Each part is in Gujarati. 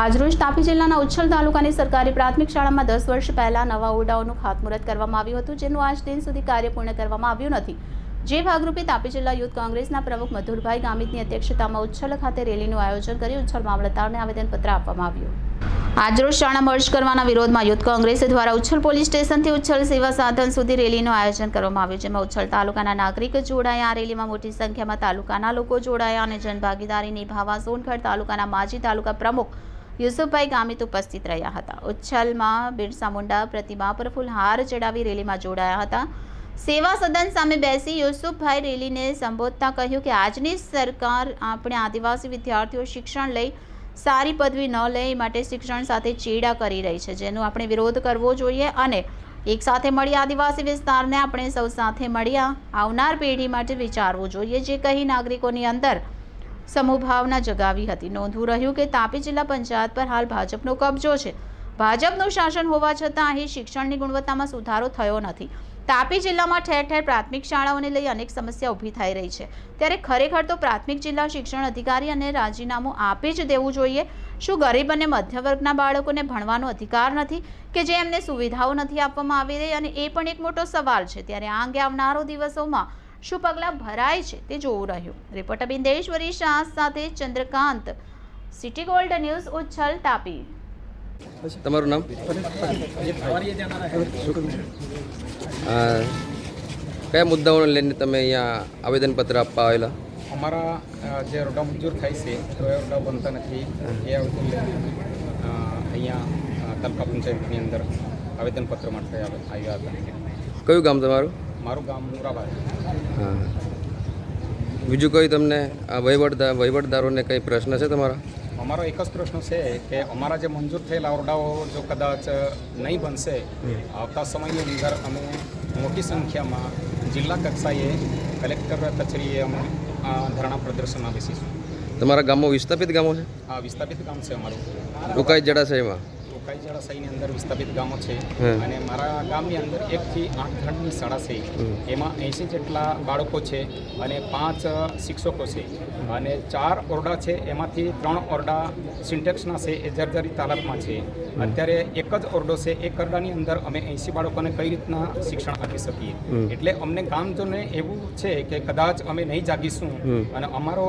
આજરોજ તાપી જિલ્લાના ઉચ્છલ તાલુકાની સરકારી પ્રાથમિક શાળામાં દસ વર્ષ પહેલા નવા ઓરડાઓનું ખાતમુહૂર્ત કરવામાં આવ્યું હતું, જેનું આજ દિન સુધી કાર્ય પૂર્ણ કરવામાં આવ્યું નથી. જે ભાગરૂપે તાપી જિલ્લા યુથ કોંગ્રેસના પ્રમુખ મધુરભાઈ ગામિતની અધ્યક્ષતામાં ઉચ્છલ ખાતે રેલીનું આયોજન કરી ઉચ્છલ મામલતદારને આવેદનપત્ર આપવામાં આવ્યું. આજરોજ શાળા મર્જ કરવાના વિરોધમાં યુથ કોંગ્રેસ દ્વારા ઉચ્છલ પોલીસ સ્ટેશનથી ઉચ્છલ સેવા સાધન સુધી રેલીનું આયોજન કરવામાં આવ્યું, જેમાં ઉચ્છલ તાલુકાના નાગરિક જોડાયા. આ રેલીમાં મોટી સંખ્યામાં તાલુકાના લોકો જોડાયા અને જનભાગીદારી નિભાવવા સોનગઢ તાલુકાના માજી તાલુકા પ્રમુખ યુસુફભાઈ ગામિત ઉપસ્થિત રહ્યા હતા. ઉચ્છલમાં બિરસા મુંડા, પ્રતિમા પર ફૂલહાર ચડાવી રેલીમાં જોડાયા હતા. સેવા સદન સામે બેસી યુસુફભાઈ રેલીને સંબોધતા કહ્યું કે, આજની સરકાર આપણે આદિવાસી વિદ્યાર્થીઓ શિક્ષણ લઈ સારી પદવી ન લે માટે શિક્ષણ સાથે ચેડા કરી રહી છે. જેનો આપણે વિરોધ કરવો જોઈએ અને એક સાથે મળી આદિવાસી વિસ્તારને આપણે સૌ સાથે મળ્યા આવનાર પેઢી માટે વિચારવું જોઈએ. જે કહી નાગરિકોની અંદર સમૂહભાવના જગાવી હતી. નોંધવું રહ્યું કે તાપી જિલ્લા પંચાયત પર હાલ ભાજપનો કબજો છે. ભાજપનું શાસન હોવા છતાં અહીં શિક્ષણની ગુણવત્તામાં સુધારો થયો નથી. તાપી જિલ્લામાં ઠેર ઠેર પ્રાથમિક શાળાઓને લઈ અનેક સમસ્યા ઊભી થઈ રહી છે. ત્યારે ખરેખર તો પ્રાથમિક જિલ્લા શિક્ષણ અધિકારી અને રાજીનામું આપી જ દેવું જોઈએ. શું ગરીબ અને મધ્ય વર્ગના બાળકોને ભણવાનો અધિકાર નથી કે જે એમને સુવિધાઓ નથી આપવામાં આવી રહી? અને એ પણ એક મોટો સવાલ છે. ત્યારે આ અંગે આવનારો દિવસોમાં શું પગલાં ભરાય છે તે જોવું રહ્યું. રિપોર્ટર બિંદેશ્વરી શાહ સાથે Chandrakant. City gold news Uchchhal Tapi. તમારું નામ? આ કયા મુદ્દાઓને લઈને તમે અહીંયા આવેદનપત્ર આપવા આવેલા? અમારા જે રોડા મંજૂર થાય છે તો એ રોડા બનતા નથી. એ આવેદન લઈને અહીંયા તાલુકા પંચાયતની અંદર આવેદનપત્ર માટે આવે- આવ્યા હતા. કયું ગામ તમારું? મારું ગામ મુરાબાદ. હા. બીજું કોઈ તમને આ વહીવટદાર વહીવટદારોને કંઈ પ્રશ્ન છે તમારા? અમારો એક જ પ્રશ્ન છે કે અમારા જે મંજૂર થયેલા ઓરડાઓ જો કદાચ નહીં બનશે આવતા સમયની અંદર અમે મોટી સંખ્યામાં જિલ્લા કક્ષાએ કલેક્ટર કચેરીએ અમે આ ધરણા પ્રદર્શન આપીશું. તમારા ગામો વિસ્થાપિત ગામો છે? આ વિસ્થાપિત ગામ છે અમારું. ઉકાઈ જળાશયમાં ઉકાઈ જળાશયની અંદર વિસ્થાપિત ગામો છે. અને મારા ગામની અંદર એકથી આઠ ધોરણની શાળા છે. એમાં એંસી જેટલા બાળકો છે અને પાંચ શિક્ષકો છે. અને ચાર ઓરડા છે એમાંથી ત્રણ ઓરડા સિન્ટેક્સના છે એ જર્જરી હાલતમાં છે. અત્યારે એક જ ઓરડો છે એક ઓરડાની અંદર અમે એંસી બાળકોને કઈ રીતના શિક્ષણ આપી શકીએ? એટલે અમને ગામજોને એવું છે કે કદાચ અમે નહીં જાગીશું અને અમારો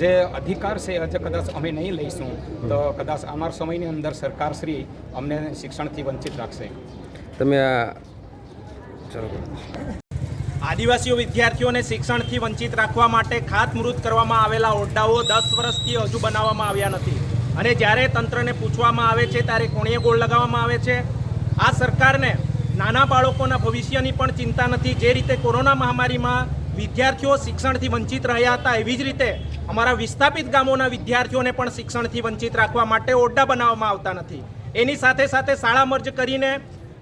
જે અધિકાર છે જે કદાચ અમે નહીં લઈશું. તો કદાચ અમારા સમયની અંદર સરકારશ્રી અમને શિક્ષણથી વંચિત રાખશે. તમે આ ચલો. આદિવાસીઓ વિદ્યાર્થીઓને શિક્ષણથી વંચિત રાખવા માટે ખાતમુહૂર્ત કરવામાં આવેલા ઓરડાઓ દસ વર્ષથી હજુ બનાવવામાં આવ્યા નથી. અને જ્યારે તંત્રને પૂછવામાં આવે છે ત્યારે કોણીએ ગોળ લગાવવામાં આવે છે. આ સરકારને નાના બાળકોના ભવિષ્યની પણ ચિંતા નથી. જે રીતે કોરોના મહામારીમાં વિદ્યાર્થીઓ શિક્ષણથી વંચિત રહ્યા હતા એવી જ રીતે અમારા વિસ્થાપિત ગામોના વિદ્યાર્થીઓને પણ શિક્ષણથી વંચિત રાખવા માટે ઓરડા બનાવવામાં આવતા નથી. એની સાથે સાથે શાળા મર્જ કરીને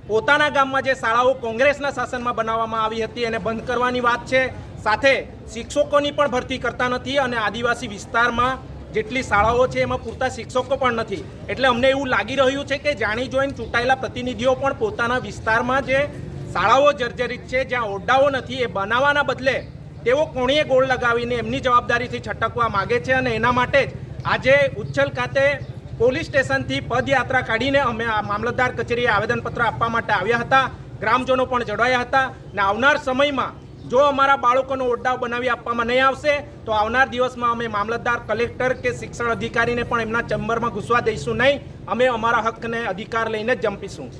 પોતાના ગામમાં જે શાળાઓ કોંગ્રેસના શાસનમાં બનાવવામાં આવી હતી એને બંધ કરવાની વાત છે. સાથે શિક્ષકોની પણ ભરતી કરતા નથી અને આદિવાસી વિસ્તારમાં જેટલી શાળાઓ છે એમાં પૂરતા શિક્ષકો પણ નથી. એટલે અમને એવું લાગી રહ્યું છે કે જાણી જોઈને ચૂંટાયેલા પ્રતિનિધિઓ પણ પોતાના વિસ્તારમાં જે શાળાઓ જર્જરિત છે, જ્યાં ઓરડાઓ નથી, એ બનાવવાના બદલે તેઓ કોણીએ ગોળ લગાવીને એમની જવાબદારીથી છટકવા માગે છે અને એના માટે જ આજે ઉચ્છલ ખાતે પોલીસ સ્ટેશનથી પદયાત્રા કાઢીને અમે આ મામલતદાર કચેરીએ આવેદનપત્ર આપવા માટે આવ્યા હતા. ગ્રામજનો પણ જોડાયા હતા ને આવનાર સમયમાં જો અમારા બાળકોનો ઓરડાવ બનાવી આપવામાં નહીં આવશે, તો આવનાર દિવસમાં અમે મામલતદાર, કલેક્ટર કે શિક્ષણ અધિકારીને પણ એમના ચેમ્બરમાં ઘૂસવા દઈશું નહીં. અમે અમારા હકને અધિકાર લઈને જંપીશું.